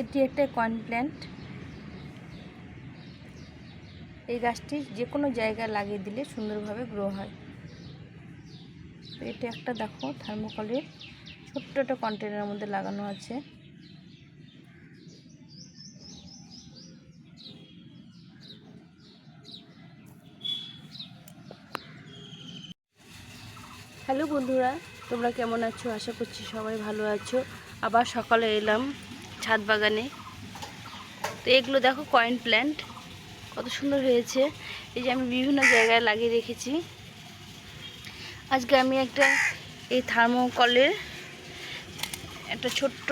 এটি একটা coin plant এই গাছটি যে কোনো জায়গায় লাগিয়ে দিলে সুন্দরভাবে গ্রো হয়। তো এটা একটা দেখো থার্মোকলের ছোট্ট একটা কন্টেনারের মধ্যে লাগানো আছে। হ্যালো বন্ধুরা, তোমরা কেমন আছো? আশা করছি সবাই ভালো আছো। আবার সকালে এলাম। ছাদ বাগানে। তো এগুলো দেখো কয়েন প্ল্যান্ট কত সুন্দর হয়েছে। এই যে আমি বিভিন্ন জায়গায় লাগিয়ে রেখেছি। আজকে আমি একটা এই থার্মোকলের একটা ছোট্ট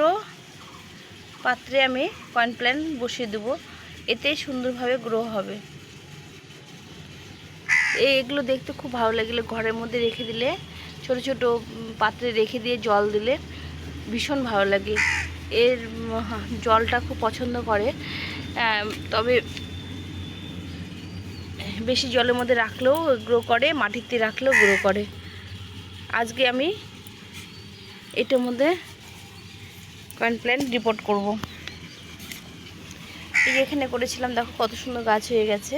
পাত্রে আমি কয়েন প্ল্যান্ট বসিয়ে দেবো। এতে সুন্দরভাবে গ্রো হবে। এই এগুলো দেখতে খুব ভালো লাগলে। ঘরের মধ্যে রেখে দিলে, ছোট ছোট পাত্রে রেখে দিয়ে জল দিলে ভীষণ ভালো লাগে। এর জলটা খুব পছন্দ করে। তবে বেশি জলের মধ্যে রাখলেও গ্রো করে মাটিতে রাখলেও গ্রো করে। আজকে আমি এটার মধ্যে কয়েন প্ল্যান্ট রিপোর্ট করব। এই এখানে করেছিলাম, দেখো কত সুন্দর গাছ হয়ে গেছে।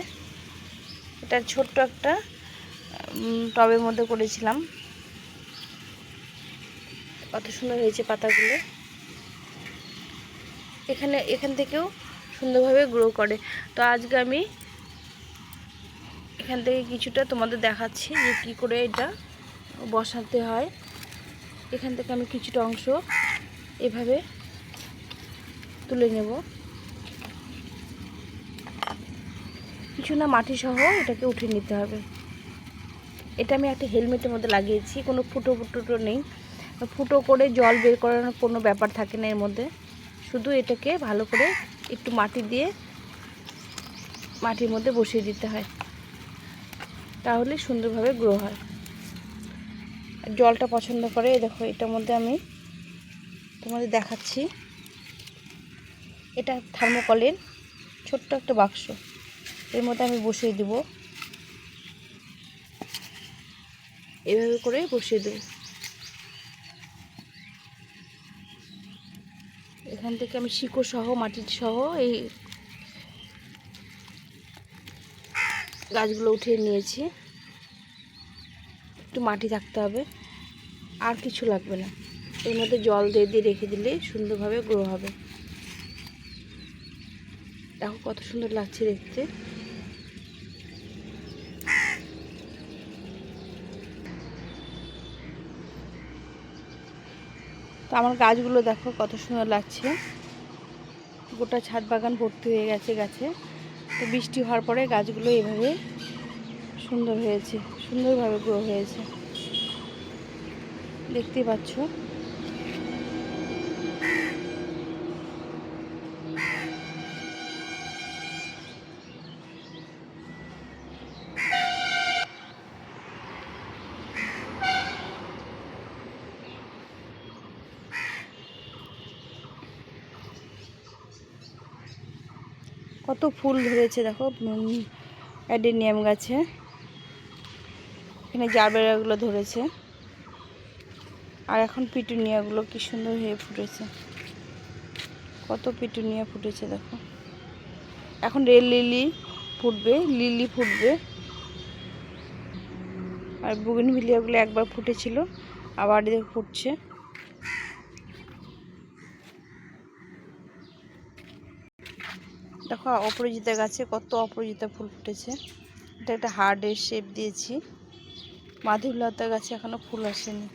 এটা ছোট্ট একটা টবের মধ্যে করেছিলাম। কত সুন্দর হয়েছে পাতাগুলো। এখানে, এখান থেকেও সুন্দরভাবে গ্রো করে। তো আজকে আমি এখান থেকে কিছুটা তোমাদের দেখাচ্ছি যে কী করে এটা বসাতে হয়। এখান থেকে আমি কিছুটা অংশ এভাবে তুলে নেব। কিছু না মাটি সহ এটাকে উঠিয়ে নিতে হবে। এটা আমি একটা হেলমেটের মধ্যে লাগিয়েছি, কোনো ফুটো ফুটো নেই। ফুটো করে জল বের করানোর কোনো ব্যাপার থাকে না এর মধ্যে। শুধু এটাকে ভালো করে একটু মাটি দিয়ে মাটির মধ্যে বসিয়ে দিতে হয়, তাহলে সুন্দরভাবে গ্রো হয়। জলটা পছন্দ করে দেখো, এটার মধ্যে আমি তোমাদের দেখাচ্ছি। এটা থার্মোকলের ছোট্ট একটা বাক্স, এর মধ্যে আমি বসিয়ে দেব। এভাবে করে বসিয়ে দেব। এখান থেকে আমি শিকো সহ, মাটির সহ এই গাছগুলো উঠিয়ে নিয়েছি। একটু মাটি থাকতে হবে, আর কিছু লাগবে না। এর মধ্যে জল দিয়ে দিয়ে রেখে দিলে সুন্দরভাবে গ্রো হবে। দেখো কত সুন্দর লাগছে দেখতে। তো আমার গাছগুলো দেখো কত সুন্দর লাগছে। গোটা ছাদ বাগান ভর্তি হয়ে গেছে গাছে। তো বৃষ্টি হওয়ার পরে গাছগুলো এভাবে সুন্দর হয়েছে, সুন্দরভাবে গ্রো হয়েছে। দেখতে পাচ্ছ? কত ফুল ধরেছে দেখো অ্যাডেনিয়াম গাছে। এখানে জারবেরাগুলো ধরেছে। আর এখন পিটুনিয়াগুলো কি সুন্দর হয়ে ফুটেছে। কত পিটুনিয়া ফুটেছে দেখো। এখন রেল লিলি ফুটবে লিলি ফুটবে। আর বুগিন ভিলিয়াগুলো একবার ফুটেছিল, আবার ফুটছে। দেখো অপরাজিতা গাছে কত অপরাজিতা ফুল ফুটেছে। এটা একটা হার্ডের শেপ দিয়েছি। মাধুরলতা গাছে এখনও ফুল আসেনি।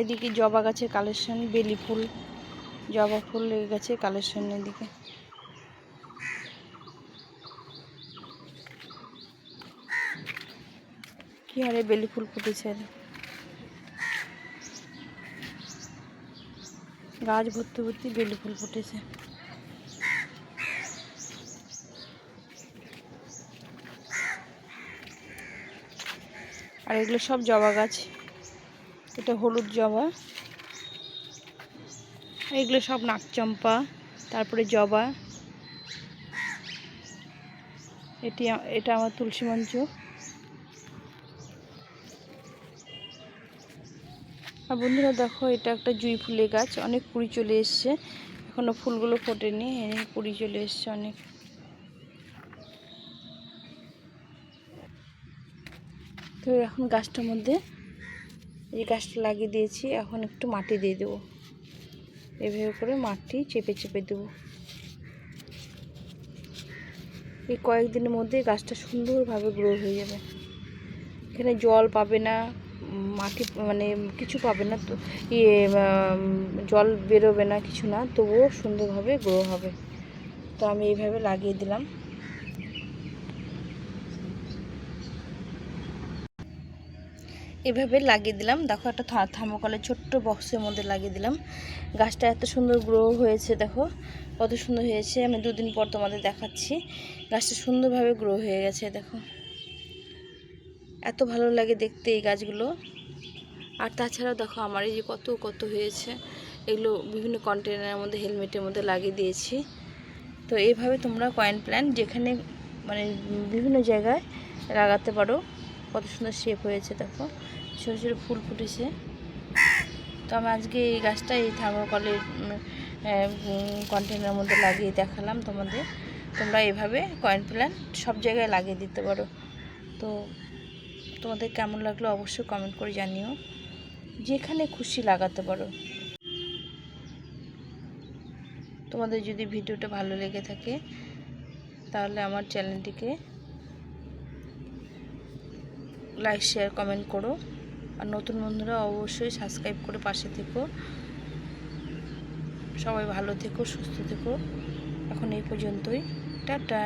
এদিকে জবা গাছের কালেকশন বেলি ফুল, জবা ফুল লেগে গেছে কালেকশন এদিকে। কি হারে বেলি ফুল ফুটেছে গাছ ভর্তি ভর্তি বেলি ফুল ফুটেছে। আর এগুলো সব জবা গাছ। এটা হলুদ জবা। এগুলো সব নাকচম্পা তারপরে জবা। এটি এটা আমার তুলসী মঞ্চ। আর বন্ধুরা দেখো, এটা একটা জুঁই ফুলের গাছ, অনেক কুড়ি চলে এসছে। এখনও ফুলগুলো ফোটেনি কুড়ি চলে এসছে অনেক। তো এখন গাছটার মধ্যে, এই গাছটা লাগিয়ে দিয়েছি, এখন একটু মাটি দিয়ে দেবো। এভাবে করে মাটি চেপে চেপে দেবো। এই কয়েকদিনের মধ্যে গাছটা সুন্দরভাবে গ্রো হয়ে যাবে। এখানে জল পাবে না মাটি মানে কিছু পাবে না, তো ইয়ে জল বেরোবে না কিছু না, তবুও সুন্দরভাবে গ্রো হবে। তো আমি এইভাবে লাগিয়ে দিলাম। এভাবে লাগিয়ে দিলাম। দেখো একটা থা- থার্মোকলের ছোট্ট বক্সের মধ্যে লাগিয়ে দিলাম। গাছটা এত সুন্দর গ্রো হয়েছে, দেখো। কত সুন্দর হয়েছে। আমি দুদিন পর তোমাদের দেখাচ্ছি। গাছটা সুন্দরভাবে গ্রো হয়ে গেছে, দেখো। এত ভালো লাগে দেখতে এই গাছগুলো। আর তাছাড়াও দেখো, আমার এই যে কত কত হয়েছে। এগুলো বিভিন্ন কন্টেনারের মধ্যে, হেলমেটের মধ্যে লাগিয়ে দিয়েছি। তো এইভাবে তোমরা কয়েন প্ল্যান্ট যেখানে মানে বিভিন্ন জায়গায় লাগাতে পারো। কত সুন্দর শেপ হয়েছে, দেখো। ছোটো ছোটো ফুল ফুটেছে। তো আমি আজকে এই গাছটা এই থার্মোকলের কন্টেনারের মধ্যে লাগিয়ে দেখালাম তোমাদের। তোমরা এভাবে কয়েন প্ল্যান্ট সব জায়গায় লাগিয়ে দিতে পারো। তো তোমাদের কেমন লাগল অবশ্যই কমেন্ট করে জানিও। যেখানে খুশি লাগাতে পারো। তোমাদের যদি ভিডিওটা ভালো লেগে থাকে, তাহলে আমার চ্যানেলটিকে লাইক শেয়ার কমেন্ট করো। আর নতুন বন্ধুরা অবশ্যই সাবস্ক্রাইব করে পাশে থেকো। সবাই ভালো থেকো, সুস্থ থেকো। এখন এই পর্যন্তই। টাটা!